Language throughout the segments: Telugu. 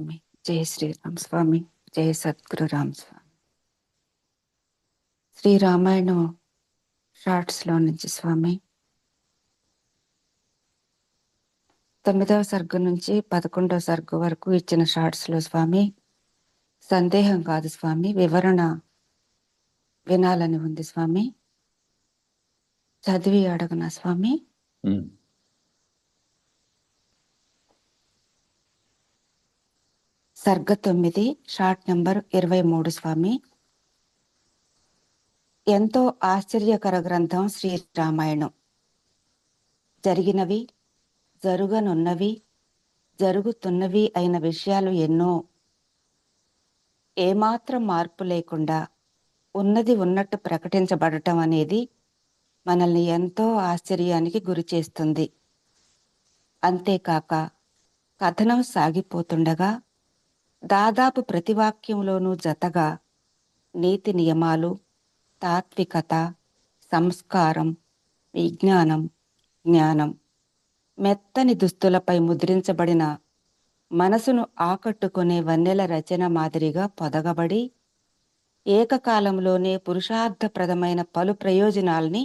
స్వామి. జయ శ్రీరామ్ స్వామి. జయ సద్గురు రామ్ స్వామి. శ్రీ రామాయణం షార్ట్స్లో నుంచి స్వామి. తొమ్మిదవ సర్గ నుంచి పదకొండవ సర్గ వరకు ఇచ్చిన షార్ట్స్లో స్వామి. సందేహం కాదు స్వామి. వివరణ వినాలని ఉంది స్వామి. చదివి అడగనా స్వామి? సర్గ తొమ్మిది షార్ట్ నెంబర్ ఇరవై మూడు స్వామి. ఎంతో ఆశ్చర్యకర గ్రంథం శ్రీ రామాయణం. జరిగినవి జరుగనున్నవి జరుగుతున్నవి అయిన విషయాలు ఎన్నో. ఏమాత్రం మార్పు లేకుండా ఉన్నది ఉన్నట్టు ప్రకటించబడటం అనేది మనల్ని ఎంతో ఆశ్చర్యానికి గురి చేస్తుంది. అంతేకాక కథనం సాగిపోతుండగా దాదాపు ప్రతి వాక్యంలోనూ జతగా నీతి నియమాలు తాత్వికత సంస్కారం విజ్ఞానం జ్ఞానం మెత్తని దుస్తులపై ముద్రించబడిన మనసును ఆకట్టుకునే వన్నెల రచన మాదిరిగా పొదగబడి ఏకకాలంలోనే పురుషార్థప్రదమైన పలు ప్రయోజనాల్ని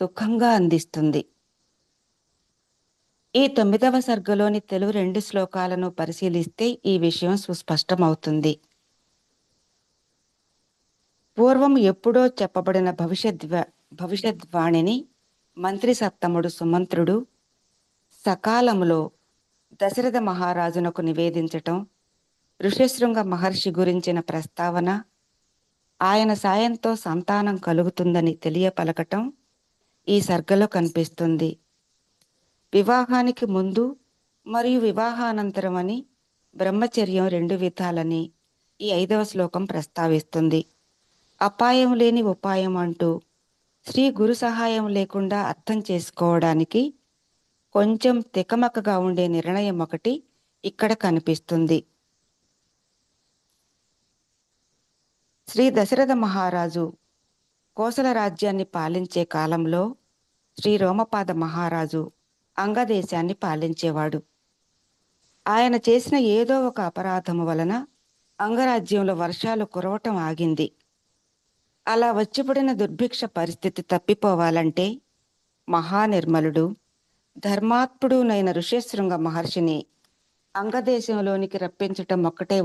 సుఖంగా అందిస్తుంది. ఈ తొమ్మిదవ సర్గలోని తెలుగు రెండు శ్లోకాలను పరిశీలిస్తే ఈ విషయం సుస్పష్టమవుతుంది. పూర్వం ఎప్పుడో చెప్పబడిన భవిష్యద్వ భవిష్యద్వాణిని మంత్రి సత్తముడు సుమంత్రుడు సకాలములో దశరథ మహారాజునకు నివేదించటం ఋషశృంగ మహర్షి గురించిన ప్రస్తావన ఆయన సాయంతో సంతానం కలుగుతుందని తెలియపలకటం ఈ సర్గలో కనిపిస్తుంది. వివాహానికి ముందు మరియు వివాహానంతరం అని బ్రహ్మచర్యం రెండు విధాలని ఈ ఐదవ శ్లోకం ప్రస్తావిస్తుంది. అపాయం లేని ఉపాయం అంటూ శ్రీ గురు సహాయం లేకుండా అర్థం చేసుకోవడానికి కొంచెం తికమకగా ఉండే నిర్ణయం ఒకటి ఇక్కడ కనిపిస్తుంది. శ్రీ దశరథ మహారాజు కోసల రాజ్యాన్ని పాలించే కాలంలో శ్రీ రోమపాద మహారాజు అంగదేశాన్ని పాలించేవాడు. ఆయన చేసిన ఏదో ఒక అపరాధము వలన అంగరాజ్యంలో వర్షాలు కురవటం ఆగింది. అలా వచ్చిపడిన దుర్భిక్ష పరిస్థితి తప్పిపోవాలంటే మహానిర్మలుడు ధర్మాత్ముడునైన ఋష్యశృంగ మహర్షిని అంగదేశంలోనికి రప్పించటం ఒక్కటే